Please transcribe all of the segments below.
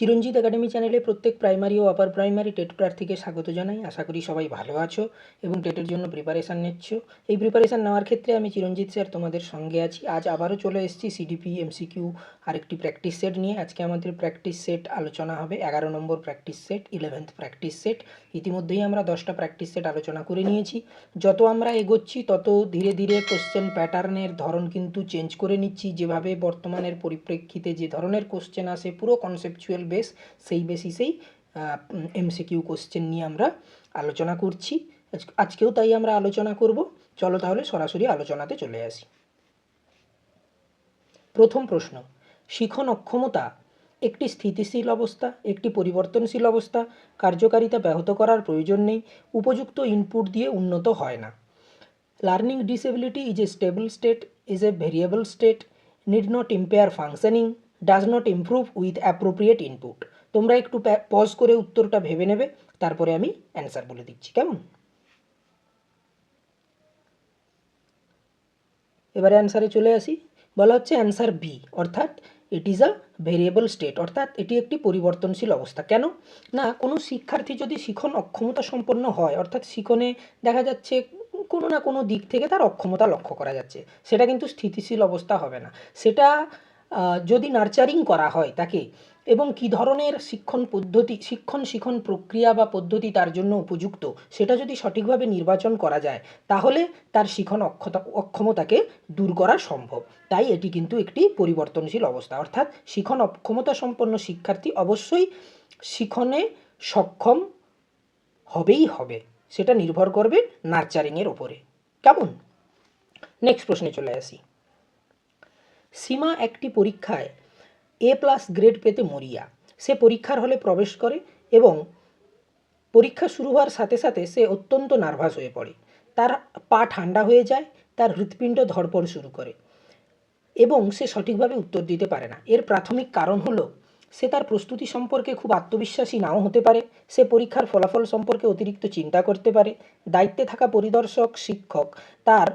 চিরঞ্জিত academy চ্যানেলে প্রত্যেক primary ও আপার প্রাইমারি টেট প্রার্থীকে স্বাগত জানাই। আশা করি সবাই ভালো আছো এবং টেটের জন্য প্রিপারেশান নিচ্ছ। এই প্রিপারেশান নেওয়ার ক্ষেত্রে আমি চিরঞ্জিত স্যার তোমাদের সঙ্গে আছি। আজ আবারও চলে এসেছি সিডিপি এমসিকিউ আরেকটি প্র্যাকটিস সেট নিয়ে। আজকে আমাদের প্র্যাকটিস সেট আলোচনা হবে এগারো নম্বর practice set eleventh practice set ইতিমধ্যেই আমরা দশটা প্র্যাকটিস সেট আলোচনা করে নিয়েছি। যত আমরা এগোচ্ছি, তত ধীরে ধীরে কোশ্চেন প্যাটার্নের ধরন কিন্তু চেঞ্জ করে নিচ্ছি। যেভাবে বর্তমানের পরিপ্রেক্ষিতে যে ধরনের কোশ্চেন আসে, পুরো কনসেপচুয়াল বেস সেই বেসিসেই এমসিকিউ কোশ্চেন নিয়ে আমরা আলোচনা করছি। আজ- আজকেও তাই আমরা আলোচনা করব। চলো তাহলে সরাসরি আলোচনাতে চলে আসি। প্রথম প্রশ্ন, শিখন অক্ষমতা একটি স্থিতিশীল অবস্থা, একটি পরিবর্তনশীল অবস্থা, কার্যকারিতা ব্যাহত করার প্রয়োজন নেই, উপযুক্ত ইনপুট দিয়ে উন্নত হয় না। Learning disability is a stable state is a variable state need not impair functioning does not improve with appropriate input তোমরা একটু পজ করে উত্তরটা ভেবে নেবে, তারপরে আমি অ্যান্সার বলে দিচ্ছি, কেমন? এবারে অ্যান্সারে চলে আসি। বলা হচ্ছে অ্যান্সার বি অর্থাৎ it is a variable state অর্থাৎ এটি একটি পরিবর্তনশীল অবস্থা। কেন? না, কোনো শিক্ষার্থী যদি শিখন অক্ষমতা সম্পন্ন হয়, অর্থাৎ শিখনে দেখা যাচ্ছে কোনো না কোনো দিক থেকে তার অক্ষমতা লক্ষ্য করা যাচ্ছে, সেটা কিন্তু স্থিতিশীল অবস্থা হবে না। সেটা যদি নার্চারিং করা হয় তাকে, এবং কী ধরনের শিক্ষণ পদ্ধতি, শিক্ষণ শিখন প্রক্রিয়া বা পদ্ধতি তার জন্য উপযুক্ত, সেটা যদি সঠিকভাবে নির্বাচন করা যায়, তাহলে তার শিখন অক্ষতা, অক্ষমতাকে দূর করা সম্ভব। তাই এটি কিন্তু একটি পরিবর্তনশীল অবস্থা। অর্থাৎ শিখন অক্ষমতা সম্পন্ন শিক্ষার্থী অবশ্যই শিখনে সক্ষম হবেই হবে। সেটা নির্ভর করবে নার্চারিংয়ের ওপরে কেমন? নেক্সট প্রশ্নে চলে আসি। সীমা একটি পরীক্ষায় এ প্লাস গ্রেড পেতে মরিয়া। সে পরীক্ষার হলে প্রবেশ করে এবং পরীক্ষা শুরু হওয়ার সাথে সাথে সে অত্যন্ত নার্ভাস হয়ে পড়ে। তার পা ঠান্ডা হয়ে যায়, তার হৃৎপিণ্ড ধরপড় শুরু করে এবং সে সঠিকভাবে উত্তর দিতে পারে না। এর প্রাথমিক কারণ হলো, সে তার প্রস্তুতি সম্পর্কে খুব আত্মবিশ্বাসী নাও হতে পারে, সে পরীক্ষার ফলাফল সম্পর্কে অতিরিক্ত চিন্তা করতে পারে, দায়িত্বে থাকা পরিদর্শক, শিক্ষক, তার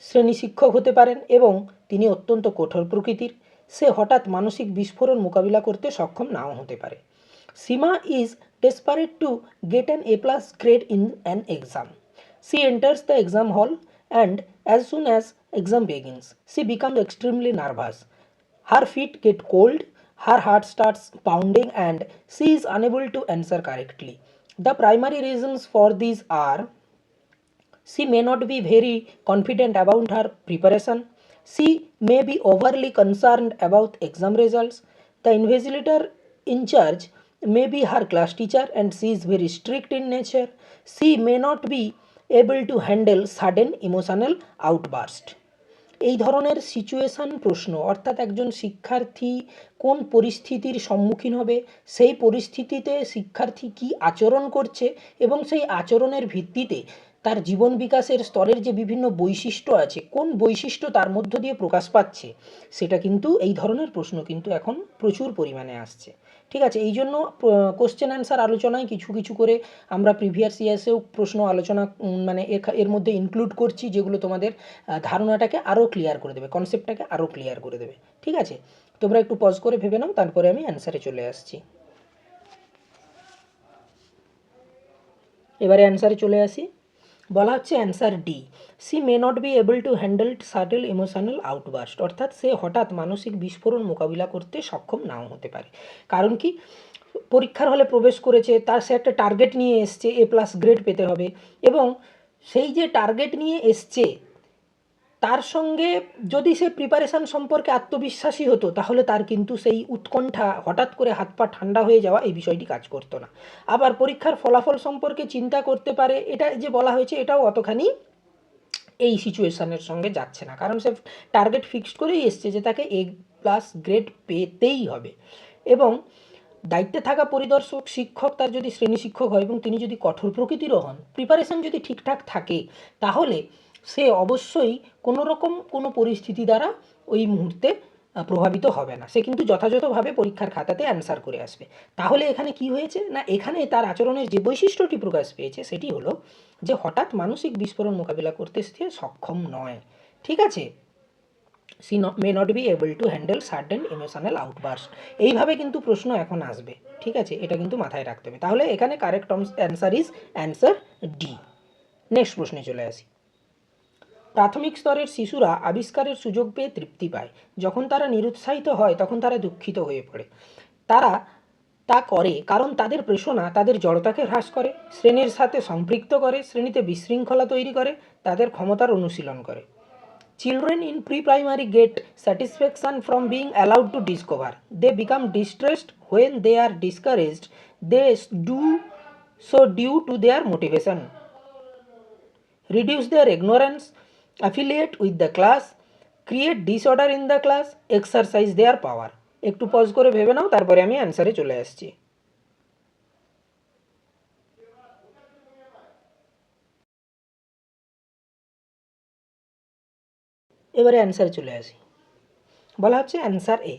শ্রেণি শিক্ষক হতে পারেন এবং তিনি অত্যন্ত কঠোর প্রকৃতির। সে হঠাৎ মানসিক বিস্ফোরণ মোকাবিলা করতে সক্ষম নাও হতে পারে। Seema is desperate to get an A plus grade in an exam. She enters the exam hall and as soon as exam begins, she become extremely nervous. Her feet get cold, her heart starts pounding and she is unable to answer correctly. The primary reasons for this are, she may not be very confident about her preparation. She may be overly concerned about exam results. The invigilator in charge may be her class teacher and she is very strict in nature. She may not be able to handle sudden emotional outburst. এই ধরনের situation প্রশ্ন অর্থাৎ একজন শিক্ষার্থী কোন পরিস্থিতির সম্মুখীন হবে সেই পরিস্থিতিতে শিক্ষার্থী কী আচরণ করছে এবং সেই আচরণের ভিত্তিতে তার জীবন বিকাশের স্তরের যে বিভিন্ন বৈশিষ্ট্য আছে, কোন বৈশিষ্ট্য তার মধ্য দিয়ে প্রকাশ পাচ্ছে, সেটা কিন্তু এই ধরনের প্রশ্ন কিন্তু এখন প্রচুর পরিমাণে আসছে। ঠিক আছে, এই জন্য কোশ্চেন অ্যান্সার আলোচনায় কিছু কিছু করে আমরা প্রিভিয়াস ইয়ার্সেও প্রশ্ন আলোচনা মানে এর- মধ্যে ইনক্লুড করছি, যেগুলো তোমাদের ধারণাটাকে আরও ক্লিয়ার করে দেবে কনসেপ্টটাকে আরও ক্লিয়ার করে দেবে। ঠিক আছে? তোমরা একটু পজ করে ভেবে নাও, তারপরে আমি অ্যান্সারে চলে আসছি। এবারে অ্যান্সারে চলে আসি। বলা হচ্ছে answer D she may not be able to handle subtle emotional outburst অর্থাৎ সে হঠাৎ মানসিক বিস্ফোরণ মোকাবিলা করতে সক্ষম নাও হতে পারে। কারণ কি? পরীক্ষার হলে প্রবেশ করেছে, তার সে একটা টার্গেট নিয়ে এসছে এ প্লাস গ্রেড পেতে হবে এবং সেই যে টার্গেট নিয়ে এসছে তার সঙ্গে যদি সে প্রিপারেশান সম্পর্কে আত্মবিশ্বাসী হতো, তাহলে তার কিন্তু সেই উৎকণ্ঠা হঠাৎ করে হাত পা ঠান্ডা হয়ে যাওয়া এই বিষয়টি কাজ করতো না। আবার পরীক্ষার ফলাফল সম্পর্কে চিন্তা করতে পারে, এটা যে বলা হয়েছে এটাও অতখানি এই সিচুয়েশানের সঙ্গে যাচ্ছে না। কারণ সে টার্গেট ফিক্সড করেই এসছে যে তাকে এ প্লাস গ্রেড পেতেই হবে। এবং দায়িত্বে থাকা পরিদর্শক, শিক্ষক, তার যদি শ্রেণি শিক্ষক হয় এবং তিনি যদি কঠোর প্রকৃতিরও হন প্রিপারেশন যদি ঠিকঠাক থাকে, তাহলে সে অবশ্যই কোনো রকম কোনো পরিস্থিতি দ্বারা ওই মুহূর্তে প্রভাবিত হবে না। সে কিন্তু যথাযথভাবে পরীক্ষার খাতাতে অ্যান্সার করে আসবে। তাহলে এখানে কি হয়েছে? না, এখানে তার আচরণের যে বৈশিষ্ট্যটি প্রকাশ পেয়েছে, সেটি হলো যে হঠাৎ মানসিক বিস্ফোরণ মোকাবিলা করতে সে সক্ষম নয়। ঠিক আছে? She may not be able to handle certain emotional outburst এইভাবে কিন্তু প্রশ্ন এখন আসবে। ঠিক আছে? এটা কিন্তু মাথায় রাখতে হবে। তাহলে এখানে correct answer is answer D next প্রশ্নে চলে আসি। প্রাথমিক স্তরের শিশুরা আবিষ্কারের সুযোগ পেয়ে তৃপ্তি পায়। যখন তারা নিরুৎসাহিত হয় তখন তারা দুঃখিত হয়ে পড়ে। তারা তা করে কারণ তাদের প্রেষণা তাদের জড়তাকে হ্রাস করে শ্রেণির সাথে সম্পৃক্ত করে শ্রেণীতে বিশৃঙ্খলা তৈরি করে তাদের ক্ষমতার অনুশীলন করে। Children in pre primary get satisfaction from being allowed to discover they become distressed when they are discouraged they do so due to their motivation reduce their ignorance, affiliate with the class, create disorder in the class, exercise their power. একটু pause করে ভেবে নাও তারপরে আমি অ্যান্সারে চলে আসছি। এবারে অ্যান্সারে চলে আসি। বলা হচ্ছে answer a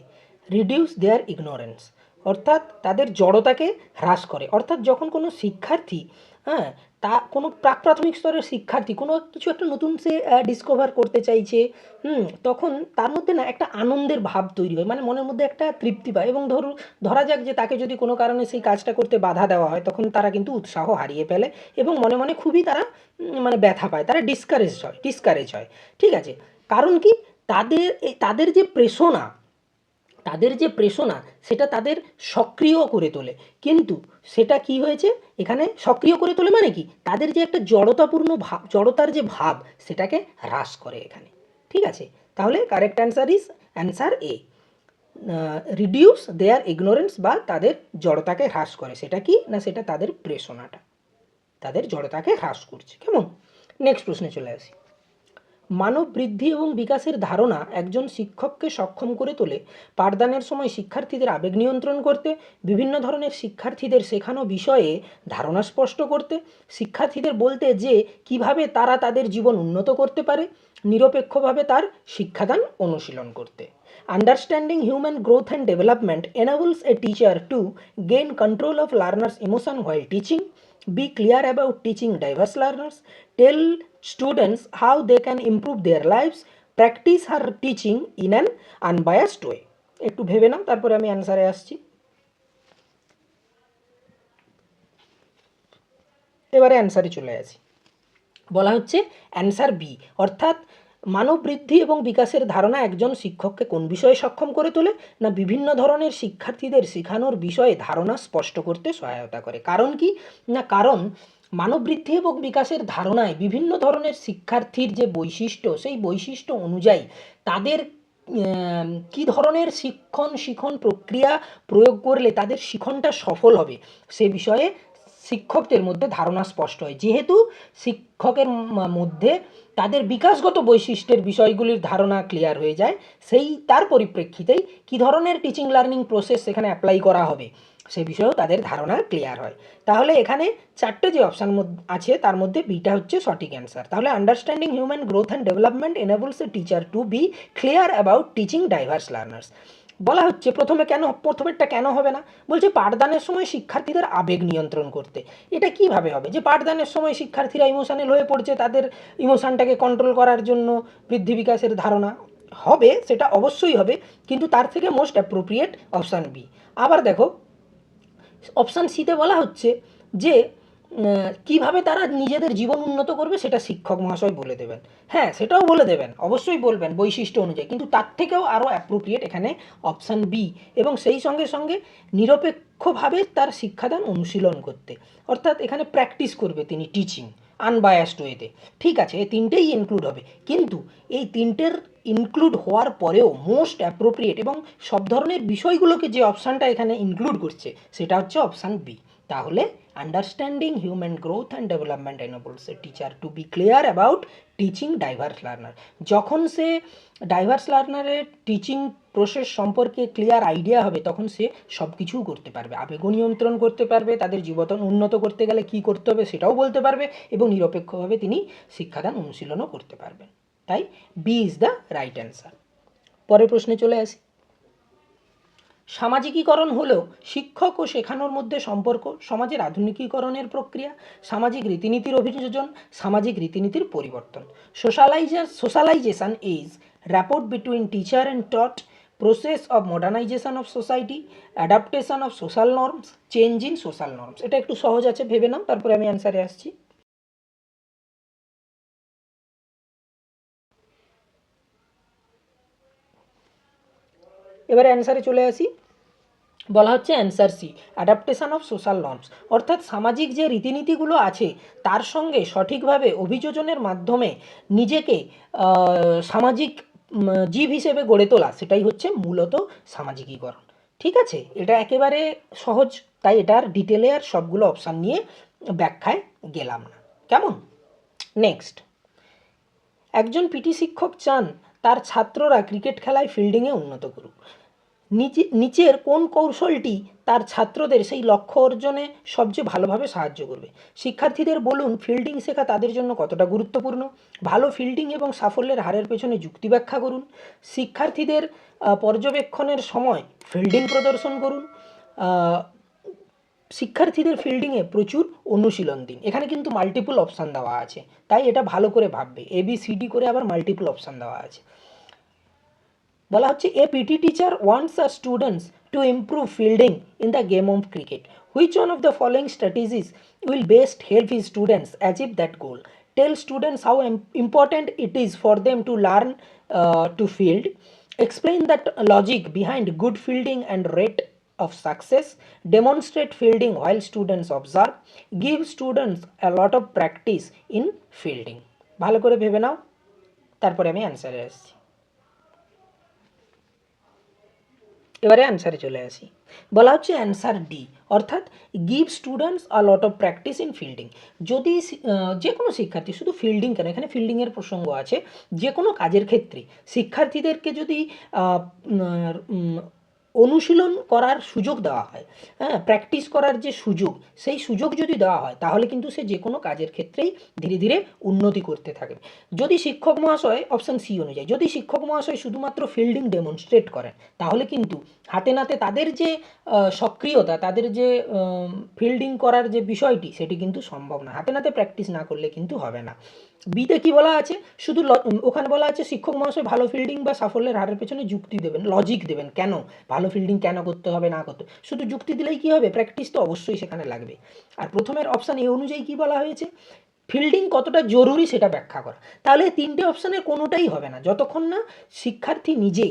reduce their ignorance অর্থাৎ তাদের জড়তাকে হ্রাস করে। অর্থাৎ যখন কোনো শিক্ষার্থী হ্যাঁ তা কোনো প্রাক প্রাথমিক স্তরের শিক্ষার্থী, কোনো কিছু একটা নতুন সে ডিসকভার করতে চাইছে, হুম, তখন তার মধ্যে না একটা আনন্দের ভাব তৈরি হয় মানে মনের মধ্যে একটা তৃপ্তি পায় এবং ধরু, ধরা যাক যে তাকে যদি কোনো কারণে সেই কাজটা করতে বাধা দেওয়া হয়, তখন তারা কিন্তু উৎসাহ হারিয়ে ফেলে এবং মনে মনে খুবই তারা মানে ব্যথা পায়, তারা ডিসকারেজ হয় ডিসকারেজ হয়, ঠিক আছে? কারণ কি? তাদের তাদের যে প্রেষণা তাদের যে প্রেষণা, সেটা তাদের সক্রিয় করে তোলে। কিন্তু সেটা কি হয়েছে? এখানে সক্রিয় করে তোলে মানে কি? তাদের যে একটা জড়তাপূর্ণ ভাব জড়তার যে ভাব, সেটাকে হ্রাস করে এখানে। ঠিক আছে? তাহলে correct answer is answer A reduce their ignorance বা তাদের জড়তাকে হ্রাস করে। সেটা কি না সেটা তাদের প্রেষণাটা? তাদের জড়তাকে হ্রাস করছে। কেমন? নেক্সট প্রশ্নে চলে আসি। মানব বৃদ্ধি এবং বিকাশের ধারণা একজন শিক্ষককে সক্ষম করে তোলে। পাঠদানের সময় শিক্ষার্থীদের আবেগ নিয়ন্ত্রণ করতে, বিভিন্ন ধরনের শিক্ষার্থীদের শেখানো বিষয়ে ধারণা স্পষ্ট করতে, শিক্ষার্থীদের বলতে যে কীভাবে তারা তাদের জীবন উন্নত করতে পারে নিরপেক্ষভাবে তার শিক্ষাদান অনুশীলন করতে। Understanding human growth and development enables a teacher to gain control of learners emotion while teaching be clear about teaching diverse learners tell students how they can improve their lives practice her teaching in an unbiased way একটু ভেবে নাও, তারপরে আমি অ্যান্সারে আসছি। এবারে অ্যান্সারে চলে আসি। বলা হচ্ছে অ্যান্সার বি। অর্থাৎ মানব বৃদ্ধি এবং বিকাশের ধারণা একজন শিক্ষককে কোন বিষয়ে সক্ষম করে তোলে না বিভিন্ন ধরনের শিক্ষার্থীদের শেখানোর বিষয়ে ধারণা স্পষ্ট করতে সহায়তা করে। কারণ কি? না, কারণ মানব বৃদ্ধি এবং বিকাশের ধারণায় বিভিন্ন ধরনের শিক্ষার্থীর যে বৈশিষ্ট্য, সেই বৈশিষ্ট্য অনুযায়ী তাদের কি ধরনের শিক্ষণ শিখন প্রক্রিয়া প্রয়োগ করলে তাদের শিখনটা সফল হবে, সে বিষয়ে শিক্ষকদের মধ্যে ধারণা স্পষ্ট হয়। যেহেতু শিক্ষকের মধ্যে তাদের বিকাশগত বৈশিষ্ট্যের বিষয়গুলির ধারণা ক্লিয়ার হয়ে যায়, সেই, তার পরিপ্রেক্ষিতেই কী ধরনের টিচিং লার্নিং প্রসেস সেখানে অ্যাপ্লাই করা হবে, সে বিষয়েও তাদের ধারণা ক্লিয়ার হয়। তাহলে এখানে চারটে যে অপশান আছে, তার মধ্যে বিটা হচ্ছে সঠিক অ্যান্সার তাহলে understanding human growth and development enables a teacher to be clear about teaching diverse learners বলা হচ্ছে প্রথমে কেন, প্রথমেরটা কেন হবে না? বলছে পাঠদানের সময় শিক্ষার্থীদের আবেগ নিয়ন্ত্রণ করতে। এটা কীভাবে হবে? যে পাঠদানের সময় শিক্ষার্থীরা ইমোশনাল হয়ে পড়ছে তাদের ইমোশানটাকে কন্ট্রোল করার জন্য বৃদ্ধি বিকাশের ধারণা হবে, সেটা অবশ্যই হবে, কিন্তু তার থেকে মোস্ট অ্যাপ্রোপ্রিয়েট অপশান বি আবার দেখো অপশান সিতে বলা হচ্ছে যে কীভাবে তারা নিজেদের জীবন উন্নত করবে সেটা শিক্ষক মহাশয় বলে দেবেন। হ্যাঁ সেটাও বলে দেবেন, অবশ্যই বলবেন বৈশিষ্ট্য অনুযায়ী। কিন্তু তার থেকেও আরও অ্যাপ্রোপ্রিয়েট এখানে অপশান বি এবং সেই সঙ্গে সঙ্গে নিরপেক্ষভাবে তার শিক্ষাদান অনুশীলন করতে। অর্থাৎ এখানে প্র্যাকটিস করবে তিনি টিচিং আনবায়াসড ওয়েতে ঠিক আছে, এই তিনটেই ইনক্লুড হবে। কিন্তু এই তিনটের ইনক্লুড হওয়ার পরেও মোস্ট অ্যাপ্রোপ্রিয়েট এবং সব ধরনের বিষয়গুলোকে যে অপশানটা এখানে ইনক্লুড করছে, সেটা হচ্ছে অপশান বি তাহলে understanding human growth and development enables a teacher to be clear about teaching diverse learner যখন সে ডাইভার্স লার্নারের টিচিং প্রসেস সম্পর্কে ক্লিয়ার আইডিয়া হবে, তখন সে সব কিছুও করতে পারবে। আবেগও নিয়ন্ত্রণ করতে পারবে, তাদের জীবন উন্নত করতে গেলে কী করতে হবে সেটাও বলতে পারবে এবং নিরপেক্ষভাবে তিনি শিক্ষাদান অনুশীলনও করতে পারবেন। তাই B is the right answer পরের প্রশ্নে চলে আসি। সামাজিকীকরণ হলো শিক্ষক ও শেখানোর মধ্যে সম্পর্ক, সমাজের আধুনিকীকরণের প্রক্রিয়া, সামাজিক রীতিনীতির অভিযোজন, সামাজিক রীতিনীতির পরিবর্তন। Socializer socialization is rapport between teacher and taught process of modernization of society adaptation of social norms change in social norms এটা একটু সহজ আছে, ভেবে নাও, তারপরে আমি অ্যান্সারে আসছি। এবারে অ্যান্সারে চলে আসি। বলা হচ্ছে answer C adaptation of social norms অর্থাৎ সামাজিক যে রীতিনীতিগুলো আছে, তার সঙ্গে সঠিকভাবে অভিযোজনের মাধ্যমে নিজেকে সামাজিক জীব হিসেবে গড়ে তোলা, সেটাই হচ্ছে মূলত সামাজিকীকরণ। ঠিক আছে? এটা একেবারে সহজ, তাই এটার ডিটেলে আর সবগুলো অপশান নিয়ে ব্যাখ্যায় গেলাম না। কেমন? নেক্সট একজন পিটি শিক্ষক চান তার ছাত্ররা ক্রিকেট খেলায় ফিল্ডিংয়ে উন্নত করুক। নিচে, নিচের কোন কৌশলটি তার ছাত্রদের সেই লক্ষ্য অর্জনে সবচেয়ে ভালোভাবে সাহায্য করবে? শিক্ষার্থীদের বলুন ফিল্ডিং শেখা তাদের জন্য কতটা গুরুত্বপূর্ণ? ভালো ফিল্ডিং এবং সাফল্যের হারের পেছনে যুক্তি ব্যাখ্যা করুন। শিক্ষার্থীদের পর্যবেক্ষণের সময় ফিল্ডিং প্রদর্শন করুন। শিক্ষার্থীদের ফিল্ডিংয়ে প্রচুর অনুশীলন দিন। এখানে কিন্তু মাল্টিপল অপশান দেওয়া আছে। তাই এটা ভালো করে ভাববে। এ বি সি ডি করে আবার মাল্টিপল অপশান দেওয়া আছে। বলা হচ্ছে a PT teacher wants her students to improve fielding in the game of cricket which one of the following strategies will best help his students achieve that goal tell students how important it is for them to learn to field explain that logic behind good fielding and rate of success. Demonstrate fielding while students observe. Give students a lot of practice in fielding. ভালো করে ভেবে নাও, তারপরে আমি অ্যান্সারে আসছি। এবারে অ্যান্সারে চলে আসি। বলা হচ্ছে অ্যান্সার ডি অর্থাৎ give students a lot of practice in fielding যদি যে কোনো শিক্ষার্থী, শুধু ফিল্ডিং কেন, এখানে ফিল্ডিংয়ের প্রসঙ্গ আছে যে কোনো কাজের ক্ষেত্রে শিক্ষার্থীদেরকে যদি অনুশীলন করার সুযোগ দেওয়া হয়। হ্যাঁ প্র্যাকটিস করার যে সুযোগ, সেই সুযোগ যদি দেওয়া হয়, তাহলে কিন্তু সে যে কোনো কাজের ক্ষেত্রেই ধীরে ধীরে উন্নতি করতে থাকবে যদি শিক্ষক মহাশয় অপশান সি অনুযায়ী, যদি শিক্ষক মহাশয় শুধুমাত্র ফিল্ডিং ডেমনস্ট্রেট করেন, তাহলে কিন্তু হাতে নাতে তাদের যে সক্রিয়তা, তাদের যে ফিল্ডিং করার যে বিষয়টি, সেটি কিন্তু সম্ভব না। হাতে নাতে প্র্যাকটিস না করলে কিন্তু হবে না। বিতে কি বলা আছে? শুধু ওখানে বলা আছে শিক্ষক মহাশয় ভালো ফিল্ডিং বা সাফল্যের হারের পেছনে যুক্তি দেবেন লজিক দেবেন। কেন? ভালো ফিল্ডিং কেন করতে হবে, না করতে শুধু যুক্তি দিলেই কি হবে? প্র্যাকটিস তো অবশ্যই সেখানে লাগবে। আর প্রথমের অপশান এই অনুযায়ী কি বলা হয়েছে? ফিল্ডিং কতটা জরুরি সেটা ব্যাখ্যা করা। তাহলে তিনটে অপশানের কোনোটাই হবে না। যতক্ষণ না শিক্ষার্থী নিজে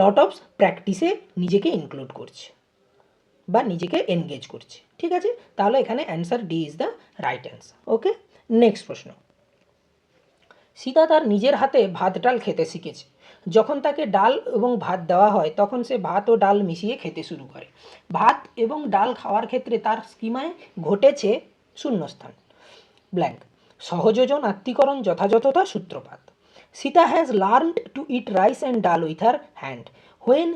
লট অফ প্র্যাকটিসে নিজেকে ইনক্লুড করছে বা নিজেকে এনগেজ করছে। ঠিক আছে? তাহলে এখানে answer D is the right answer okay next প্রশ্ন। সীতা তার নিজের হাতে ভাত ডাল খেতে শিখেছে যখন তাকে ডাল এবং ভাত দেওয়া হয়, তখন সে ভাত ও ডাল মিশিয়ে খেতে শুরু করে ভাত এবং ডাল খাওয়ার ক্ষেত্রে তার স্কিমায় ঘটেছে শূন্যস্থান ব্ল্যাঙ্ক সহযোজন আত্মীকরণ যথাযথতা সূত্রপাত Sita has learned to eat rice and dal with her hand when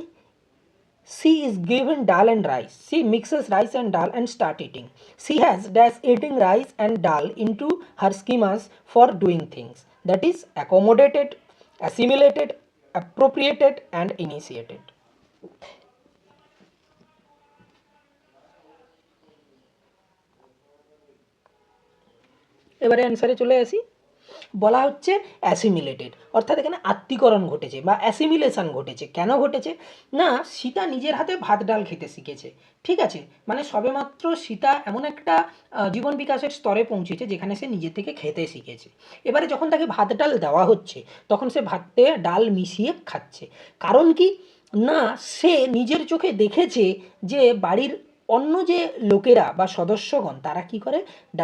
she is given dal and rice. She mixes rice and dal and start eating. She has dash eating rice and dal into her schemas for doing things. That is accommodated, assimilated, appropriated and initiated. এবারে অ্যান্সারে চলে আসি বলা হচ্ছে অ্যাসিমিলেটেড অর্থাৎ এখানে আত্মীকরণ ঘটেছে বা assimilation ঘটেছে। কেন ঘটেছে? না, সীতা নিজের হাতে ভাত, ডাল খেতে শিখেছে। ঠিক আছে? মানে সবেমাত্র সীতা এমন একটা জীবন বিকাশের স্তরে পৌঁছেছে যেখানে সে নিজে থেকে খেতে শিখেছে। এবারে যখন তাকে ভাত, ডাল দেওয়া হচ্ছে, তখন সে ভাতে ডাল মিশিয়ে খাচ্ছে। কারণ কি? না, সে নিজের চোখে দেখেছে যে বাড়ির অন্য যে লোকেরা বা সদস্যগণ, তারা কি করে?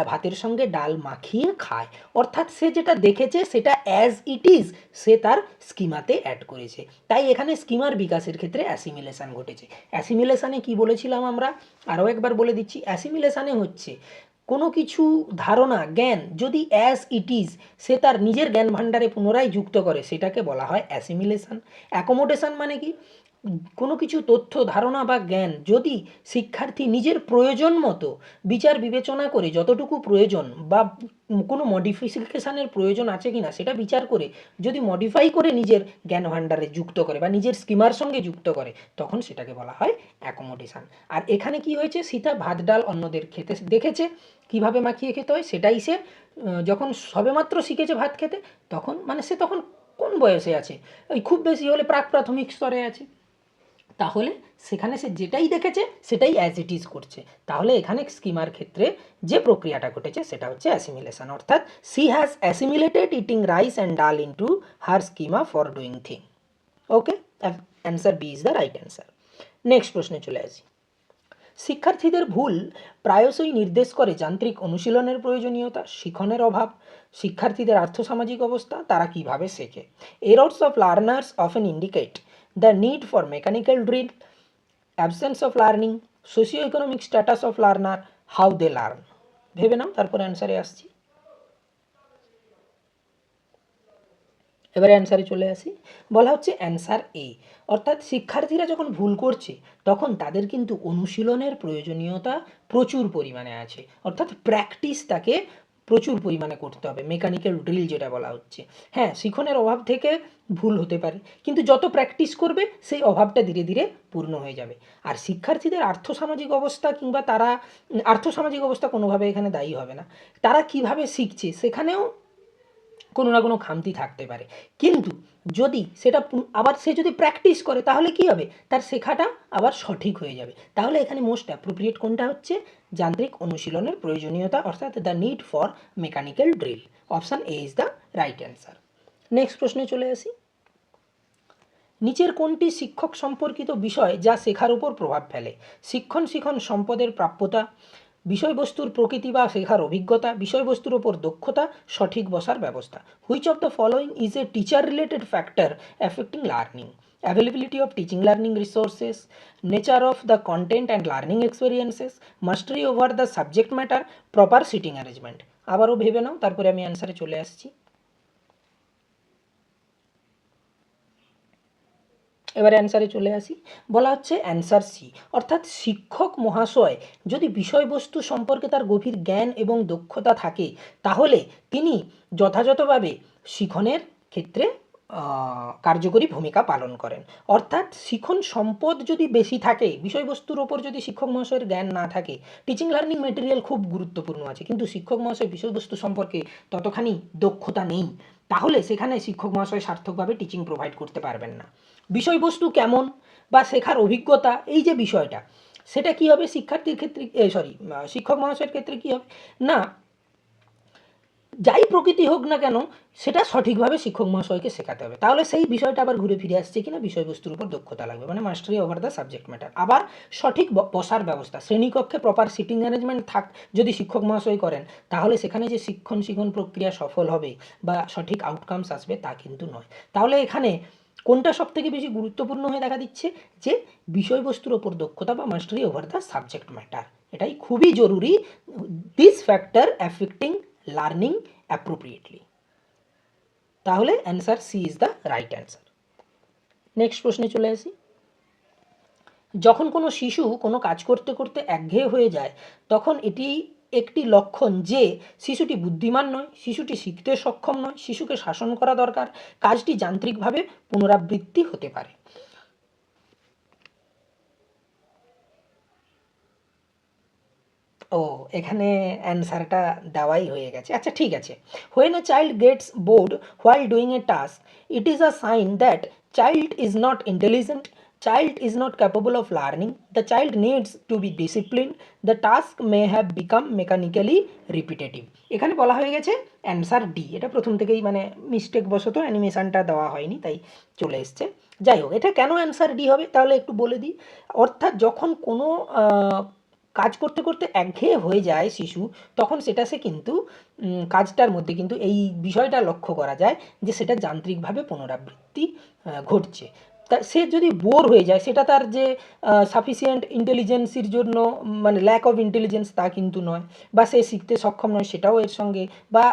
ভাতের সঙ্গে ডাল মাখিয়ে খায়। অর্থাৎ সে যেটা দেখেছে, সেটা অ্যাজ ইট ইজ সে তার স্কিমাতে অ্যাড করেছে। তাই এখানে স্কিমার বিকাশের ক্ষেত্রে অ্যাসিমিলেশান ঘটেছে। অ্যাসিমিলেশানে কি বলেছিলাম আমরা? আরও একবার বলে দিচ্ছি। অ্যাসিমিলেশানে হচ্ছে, কোনো কিছু ধারণা, জ্ঞান যদি অ্যাজ ইট ইজ সে তার নিজের জ্ঞান ভাণ্ডারে পুনরায় যুক্ত করে, সেটাকে বলা হয় অ্যাসিমিলেশান অ্যাকোমোডেশন মানে কি? কোনো কিছু তথ্য, ধারণা বা জ্ঞান যদি শিক্ষার্থী নিজের প্রয়োজন মতো বিচার বিবেচনা করে, যতটুকু প্রয়োজন বা কোনো মডিফিকেশানের প্রয়োজন আছে কি না সেটা বিচার করে, যদি মডিফাই করে নিজের জ্ঞান ভাণ্ডারে যুক্ত করে বা নিজের স্কিমার সঙ্গে যুক্ত করে, তখন সেটাকে বলা হয় অ্যাকোমোডেশান আর এখানে কি হয়েছে? সীতা ভাত ডাল অন্যদের খেতে দেখেছে, কীভাবে মাখিয়ে খেতে হয় সেটাই সে যখন সবেমাত্র শিখেছে ভাত খেতে, তখন মানে সে তখন কোন বয়সে আছে? ওই খুব বেশি হলে প্রাক প্রাথমিক স্তরে আছে। তাহলে সেখানে সে যেটাই দেখেছে, সেটাই অ্যাজ ইট ইজ করছে। তাহলে এখানে স্কিমার ক্ষেত্রে যে প্রক্রিয়াটা ঘটেছে, সেটা হচ্ছে অ্যাসিমিলেশন অর্থাৎ she has assimilated eating rice and dal into her schema for doing thing okay answer B is the right answer next প্রশ্নে চলে আসি। শিক্ষার্থীদের ভুল প্রায়শই নির্দেশ করে যান্ত্রিক অনুশীলনের প্রয়োজনীয়তা, শিখনের অভাব, শিক্ষার্থীদের আর্থসামাজিক অবস্থা, তারা কীভাবে শেখে। Errors of learners often indicate need for mechanical drill absence of learning socio economic status of learner how they learn ভেবে নাও, তারপর অ্যান্সারে আসছি। এবারে অ্যান্সারে চলে আসি। বলা হচ্ছে অ্যান্সার এ অর্থাৎ শিক্ষার্থীরা যখন ভুল করছে, তখন তাদের কিন্তু অনুশীলনের প্রয়োজনীয়তা প্রচুর পরিমাণে আছে। অর্থাৎ প্র্যাকটিস তাকে প্রচুর পরিমাণে করতে হবে। মেকানিক্যাল ড্রিল যেটা বলা হচ্ছে। হ্যাঁ শিখনের অভাব থেকে ভুল হতে পারে, কিন্তু যত প্র্যাকটিস করবে, সেই অভাবটা ধীরে ধীরে পূর্ণ হয়ে যাবে। আর শিক্ষার্থীদের আর্থসামাজিক অবস্থা কিংবা তারা, আর্থসামাজিক অবস্থা কোনোভাবে এখানে দায়ী হবে না। তারা কীভাবে শিখছে, সেখানেও কোনো না কোনো খামতি থাকতে পারে। কিন্তু যদি সেটা আবার সে যদি প্র্যাকটিস করে, তাহলে কি হবে? তার শেখাটা আবার সঠিক হয়ে যাবে। তাহলে এখানে মোস্ট অ্যাপ্রোপ্রিয়েট কোনটা হচ্ছে? যান্ত্রিক অনুশীলনের প্রয়োজনীয়তা, অর্থাৎ the need for mechanical drill option A is the right answer next প্রশ্নে চলে আসি। নিচের কোনটি শিক্ষক সম্পর্কিত বিষয় যা শেখার উপর প্রভাব ফেলে? শিক্ষণ শিখন সম্পদের প্রাপ্যতা বিষয়বস্তুর প্রকৃতি বা শেখার অভিজ্ঞতা, বিষয়বস্তুর ওপর দক্ষতা, সঠিক বসার ব্যবস্থা। Which of the following is a teacher related factor affecting learning availability of teaching learning resources nature of the content and learning experiences mastery over the subject matter proper seating arrangement আবারও ভেবে নাও, তারপরে আমি অ্যান্সারে চলে আসছি। এবারে অ্যান্সারে চলে আসি। বলা হচ্ছে অ্যান্সার সি অর্থাৎ শিক্ষক মহাশয় যদি বিষয়বস্তু সম্পর্কে তার গভীর জ্ঞান এবং দক্ষতা থাকে, তাহলে তিনি যথাযথভাবে শিখনের ক্ষেত্রে কার্যকরী ভূমিকা পালন করেন। অর্থাৎ শিখন সম্পদ যদি বেশি থাকে, বিষয়বস্তুর ওপর যদি শিক্ষক মহাশয়ের জ্ঞান না থাকে টিচিং লার্নিং মেটেরিয়াল খুব গুরুত্বপূর্ণ আছে। কিন্তু শিক্ষক মহাশয় বিষয়বস্তু সম্পর্কে ততখানি দক্ষতা নেই, তাহলে সেখানে শিক্ষক মহাশয় সার্থকভাবে টিচিং প্রোভাইড করতে পারবেন না। বিষয়বস্তু কেমন বা শেখার অভিজ্ঞতা, এই যে বিষয়টা, সেটা কি হবে শিক্ষার্থীর ক্ষেত্রে সরি শিক্ষক মহাশয়ের ক্ষেত্রে কি হবে? না, যাই প্রকৃতি হোক না কেন, সেটা সঠিকভাবে শিক্ষক মহাশয়কে শেখাতে হবে। তাহলে সেই বিষয়টা আবার ঘুরে ফিরে আসছে কিনা, বিষয়বস্তুর উপর দক্ষতা লাগবে মানে মাস্টারি ওভার দ্য সাবজেক্ট ম্যাটার আবার সঠিক বসার ব্যবস্থা, শ্রেণীকক্ষে প্রপার সিটিং অ্যারেঞ্জমেন্ট থাক, যদি শিক্ষক মহাশয় করেন, তাহলে সেখানে যে শিক্ষণ শিক্ষণ প্রক্রিয়া সফল হবে বা সঠিক আউটকামস আসবে তা কিন্তু নয়। তাহলে এখানে কোনটা সব থেকে বেশি গুরুত্বপূর্ণ হয়ে দেখা দিচ্ছে? যে বিষয়বস্তুর ওপর দক্ষতা বা মাস্টারি ওভার দ্য সাবজেক্ট ম্যাটার এটাই খুবই জরুরি। This factor affecting learning appropriately তাহলে answer C is the right answer next প্রশ্নে চলে আসি। যখন কোনো শিশু কোনো কাজ করতে করতে একঘেয়ে হয়ে যায়, তখন এটি একটি লক্ষণ যে শিশুটি বুদ্ধিমান নয়, শিশুটি শিখতে সক্ষম নয়, শিশুকে শাসন করা দরকার, কাজটি যান্ত্রিকভাবে পুনরাবৃত্তি হতে পারে। ও, এখানে অ্যান্সারটা দেওয়াই হয়ে গেছে। আচ্ছা ঠিক আছে। When a child gets bored while doing a task it is a sign that child is not intelligent child is not capable of learning. The child needs to be disciplined. The task may have become mechanically repetitive. এখানে বলা হয়ে গেছে answer D এটা প্রথম থেকেই মানে mistake বশত অ্যানিমেশনটা দেওয়া হয়নি, তাই চলে এসছে। যাই হোক, এটা কেন অ্যান্সার ডি হবে তাহলে একটু বলে দিই। অর্থাৎ যখন কোনো কাজ করতে করতে একঘেয়ে হয়ে যায় শিশু, তখন সেটা সে কিন্তু কাজটার মধ্যে কিন্তু এই বিষয়টা লক্ষ্য করা যায় যে সেটা যান্ত্রিকভাবে পুনরাবৃত্তি ঘটছে। সে যদি বোর হয়ে যায়, সেটা তার যে সাফিসিয়েন্ট ইন্টেলিজেন্সির জন্য মানে ল্যাক অফ ইন্টেলিজেন্স তা কিন্তু নয়। বা সে শিখতে সক্ষম নয়, সেটাও এর সঙ্গে। বা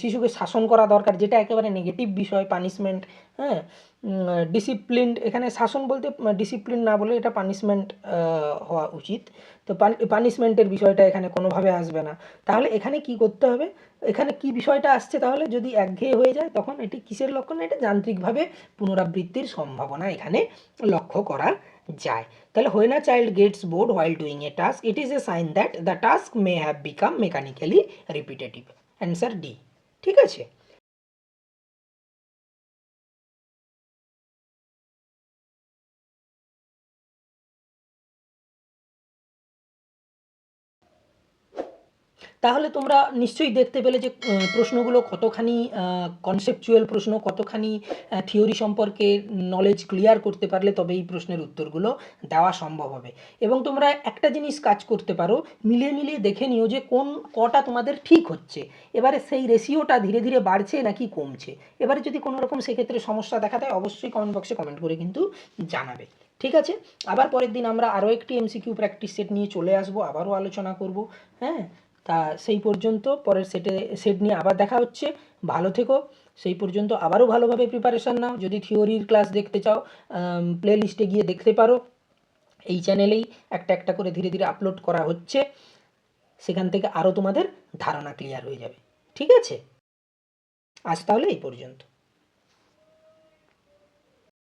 শিশুকে শাসন করা দরকার, যেটা একেবারে নেগেটিভ বিষয় পানিশমেন্ট হ্যাঁ? ডিসিপ্লিন এখানে শাসন বলতে ডিসিপ্লিন না বলে এটা পানিশমেন্ট হওয়া উচিত। তো পানিশমেন্টের বিষয়টা এখানে কোনোভাবে আসবে না। তাহলে এখানে কি করতে হবে? এখানে কি বিষয়টা আসছে তাহলে? যদি একঘেয়ে হয়ে যায়, তখন এটি কিসের লক্ষণ? এটা যান্ত্রিকভাবে পুনরাবৃত্তির সম্ভাবনা এখানে লক্ষ্য করা যায়। তাহলে when a child gets bored while doing a task it is a sign that the task may have become mechanically repetitive answer D ঠিক আছে? তাহলে তোমরা নিশ্চয়ই দেখতে পেলে যে প্রশ্নগুলো কতখানি কনসেপচুয়াল প্রশ্ন, কতখানি থিওরি সম্পর্কে নলেজ ক্লিয়ার করতে পারলে তবে এই প্রশ্নের উত্তরগুলো দেওয়া সম্ভব হবে। এবং তোমরা একটা জিনিস কাজ করতে পারো, মিলিয়ে মিলিয়ে দেখে নিও যে কোন কটা তোমাদের ঠিক হচ্ছে। এবারে সেই রেশিওটা ধীরে ধীরে বাড়ছে নাকি কমছে? এবারে যদি কোনো রকম সেক্ষেত্রে সমস্যা দেখা দেয়, অবশ্যই কমেন্ট বক্সে কমেন্ট করে কিন্তু জানাবে। ঠিক আছে? আবার পরের দিন আমরা আরও একটি এমসিকিউ প্র্যাকটিস সেট নিয়ে চলে আসব, আবারও আলোচনা করব হ্যাঁ? তা সেই পর্যন্ত পরের সেটে সেট নিয়ে আবার দেখা হচ্ছে। ভালো থেকো। সেই পর্যন্ত আবারও ভালোভাবে প্রিপারেশান নাও। যদি থিওরির ক্লাস দেখতে চাও প্লে লিস্টে গিয়ে দেখতে পারো। এই চ্যানেলেই একটা একটা করে ধীরে ধীরে আপলোড করা হচ্ছে। সেখান থেকে আরও তোমাদের ধারণা ক্লিয়ার হয়ে যাবে। ঠিক আছে? আজ তাহলে এই পর্যন্ত।